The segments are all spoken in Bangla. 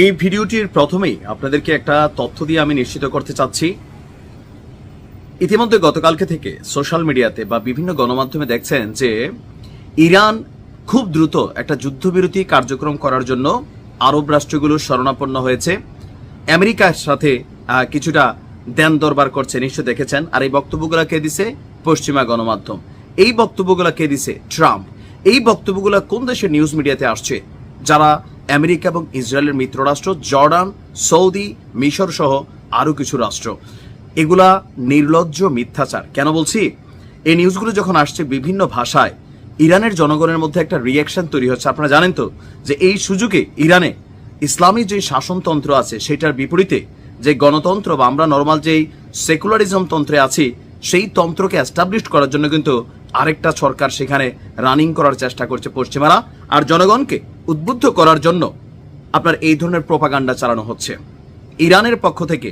এই ভিডিওটির প্রথমেই আপনাদেরকে একটা তথ্য দিয়ে আমি নিশ্চিত করতে চাচ্ছি। ইতিমধ্যে গতকালকে থেকে সোশ্যাল মিডিয়াতে বা বিভিন্ন গণমাধ্যমে দেখছেন যে ইরান খুব দ্রুত একটা যুদ্ধবিরতি কার্যক্রম করার জন্য আরব রাষ্ট্রগুলো শরণাপন্ন হয়েছে। আমেরিকার সাথে কিছুটা দেন দরবার করছে, নিশ্চয় দেখেছেন। আর এই বক্তব্যগুলো কে দিছে? পশ্চিমা গণমাধ্যম। এই বক্তব্যগুলো কে দিছে? ট্রাম্প। এই বক্তব্যগুলো কোন দেশের নিউজ মিডিয়াতে আসছে? যারা আমেরিকা এবং ইসরায়েলের মিত্ররাষ্ট্র, জর্ডান, সৌদি, মিশর সহ আরও কিছু রাষ্ট্র। এগুলা নির্লজ্জ মিথ্যাচার। কেন বলছি? এই নিউজগুলো যখন আসছে বিভিন্ন ভাষায়, ইরানের জনগণের মধ্যে একটা রিয়াকশন তৈরি হচ্ছে। আপনারা জানেন তো যে এই সুযোগে ইরানে ইসলামী যে শাসনতন্ত্র আছে, সেটার বিপরীতে যে গণতন্ত্র বা আমরা নর্মাল যেই সেকুলারিজম তন্ত্রে আছি, সেই তন্ত্রকে অ্যাস্টাবলিশ করার জন্য কিন্তু আরেকটা সরকার সেখানে রানিং করার চেষ্টা করছে পশ্চিমারা। আর জনগণকে উদ্বুদ্ধ করার জন্য আপনার এই ধরনের প্রপাগান্ডা চালানো হচ্ছে। ইরানের পক্ষ থেকে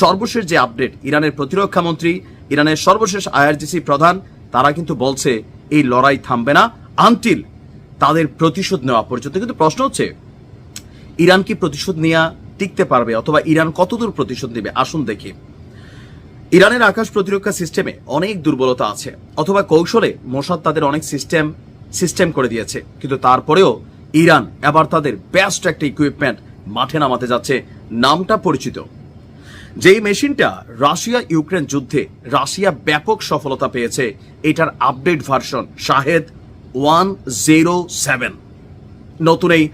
সর্বশেষ যে আপডেট, ইরানের প্রতিরক্ষা মন্ত্রী, ইরানের সর্বশেষ আইআরজিসি প্রধান, তারা কিন্তু বলছে এই লড়াই থামবে না আনটিল তাদের প্রতিশোধ নেওয়া পর্যন্ত। কিন্তু প্রশ্ন হচ্ছে, ইরান কি প্রতিশোধ নেওয়া টিকতে পারবে অথবা ইরান কতদূর প্রতিশোধ নেবে? আসুন দেখি। ইরানের আকাশ প্রতিরক্ষা সিস্টেমে অনেক দুর্বলতা আছে, অথবা কৌশলে মোসাদ তাদের অনেক সিস্টেম সিস্টেম করে দিয়েছে। কিন্তু তারপরেও ইরান এবার তাদের বেস্ট একটা ইকুইপমেন্ট মাঠে নামাতে যাচ্ছে, নামটা পরিচিত। যেই মেশিনটা রাশিয়া ইউক্রেন যুদ্ধে রাশিয়া ব্যাপক সফলতা পেয়েছে, এটার update version Shahed one zero seven নতুন এই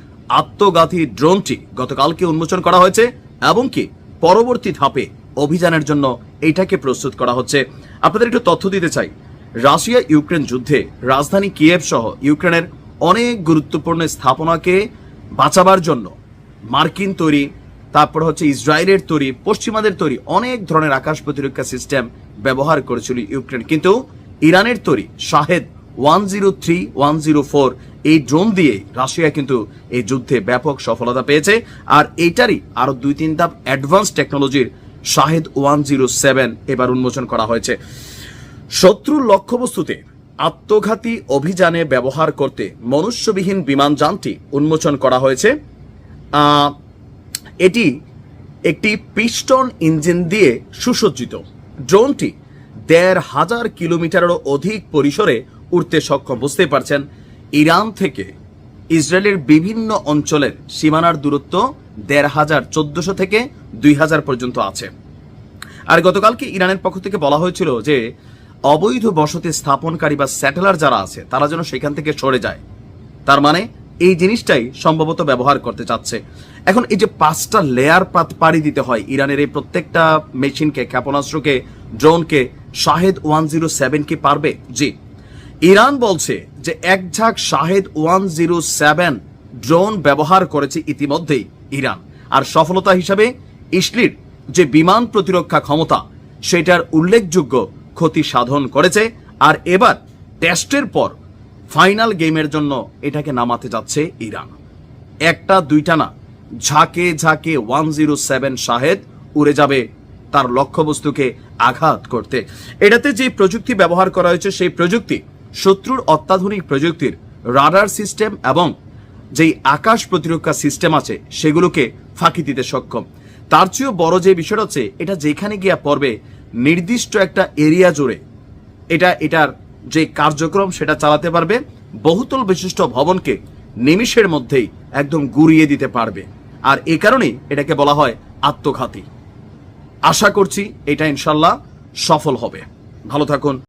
আত্মঘাতী ড্রোনটি গতকালকে উন্মোচন করা হয়েছে, এবং কি পরবর্তী ধাপে অভিযানের জন্য এইটাকে প্রস্তুত করা হচ্ছে। আপনাদের একটু তথ্য দিতে চাই। রাশিয়া ইউক্রেন যুদ্ধে রাজধানী কিয়েভ সহ ইউক্রেনের অনেক গুরুত্বপূর্ণ স্থাপনাকে বাঁচাবার জন্য মার্কিন তৈরি, তারপর হচ্ছে ইসরায়েলের তৈরি, পশ্চিমাদের তৈরি অনেক ধরনের আকাশ প্রতিরক্ষা সিস্টেম ব্যবহার করেছিল ইউক্রেন। কিন্তু ইরানের তৈরি Shahed one zero three, one zero four এই ড্রোন দিয়ে রাশিয়া কিন্তু এই যুদ্ধে ব্যাপক সফলতা পেয়েছে। আর এইটারই আরও দুই তিন ধাপ অ্যাডভান্স টেকনোলজির শাহেদ ওয়ান জিরো সেভেন এবার উন্মোচন করা হয়েছে। শত্রুর লক্ষ্যবস্তুতে আত্মঘাতী অভিযানে ব্যবহার করতে মনুষ্যবিহীন বিমানযানটি উন্মোচন করা হয়েছে। এটি একটি পিস্টন ইঞ্জিন দিয়ে সুসজ্জিত। ড্রোনটি দেড় হাজার কিলোমিটারেরও অধিক পরিসরে উঠতে সক্ষম বুঝতেই পারছেন? ইরান থেকে ইসরায়েলের বিভিন্ন অঞ্চলের সীমানার দূরত্ব দেড় হাজার চোদ্দশো থেকে দুই হাজার পর্যন্ত আছে। আর গতকালকে ইরানের পক্ষ থেকে বলা হয়েছিল যে অবৈধ বসতি স্থাপনকারী বা স্যাটেলার যারা আছে, তারা যেন সেখান থেকে সরে যায়। তার মানে এই জিনিসটাই সম্ভবত ব্যবহার করতে চাচ্ছে। এখন এই যে পাঁচটা লেয়ার পাত পাড়ি দিতে হয় ইরানের এই প্রত্যেকটা মেশিনকে, ক্ষেপণাস্ত্রকে, ড্রোনকে, শাহেদ ওয়ান জিরো সেভেন কি পারবে? জি। ইরান বলছে যে এক ঝাঁক Shahed one zero seven drone ব্যবহার করেছে ইতিমধ্যেই ইরান। আর সফলতা হিসাবে ইসলির যে বিমান প্রতিরক্ষা ক্ষমতা, সেটার উল্লেখযোগ্য ক্ষতি সাধন করেছে, আর এবার টেস্টের পর ফাইনাল গেমের জন্য এটাকে নামাতে যাচ্ছে ইরান। একটা, দুইটা না, ঝাঁকে ঝাঁকে ওয়ান জিরো সেভেন শাহেদ উড়ে যাবে তার লক্ষ্যবস্তুকে আঘাত করতে। এটাতে যে প্রযুক্তি ব্যবহার করা হয়েছে, সেই প্রযুক্তি, শত্রুর অত্যাধুনিক প্রযুক্তির রাডার সিস্টেম এবং যেই আকাশ প্রতিরক্ষা সিস্টেম আছে, সেগুলোকে ফাঁকি দিতে সক্ষম। তার চেয়েও বড় যে বিষয়টা হচ্ছে, এটা যেখানে গিয়া পড়বে নির্দিষ্ট একটা এরিয়া জুড়ে এটা, এটার যে কার্যক্রম সেটা চালাতে পারবে, বহুতল বিশিষ্ট ভবনকে নিমিষের মধ্যেই একদম গুড়িয়ে দিতে পারবে। আর এ কারণেই এটাকে বলা হয় আত্মঘাতী। আশা করছি এটা ইনশাল্লাহ সফল হবে। ভালো থাকুন।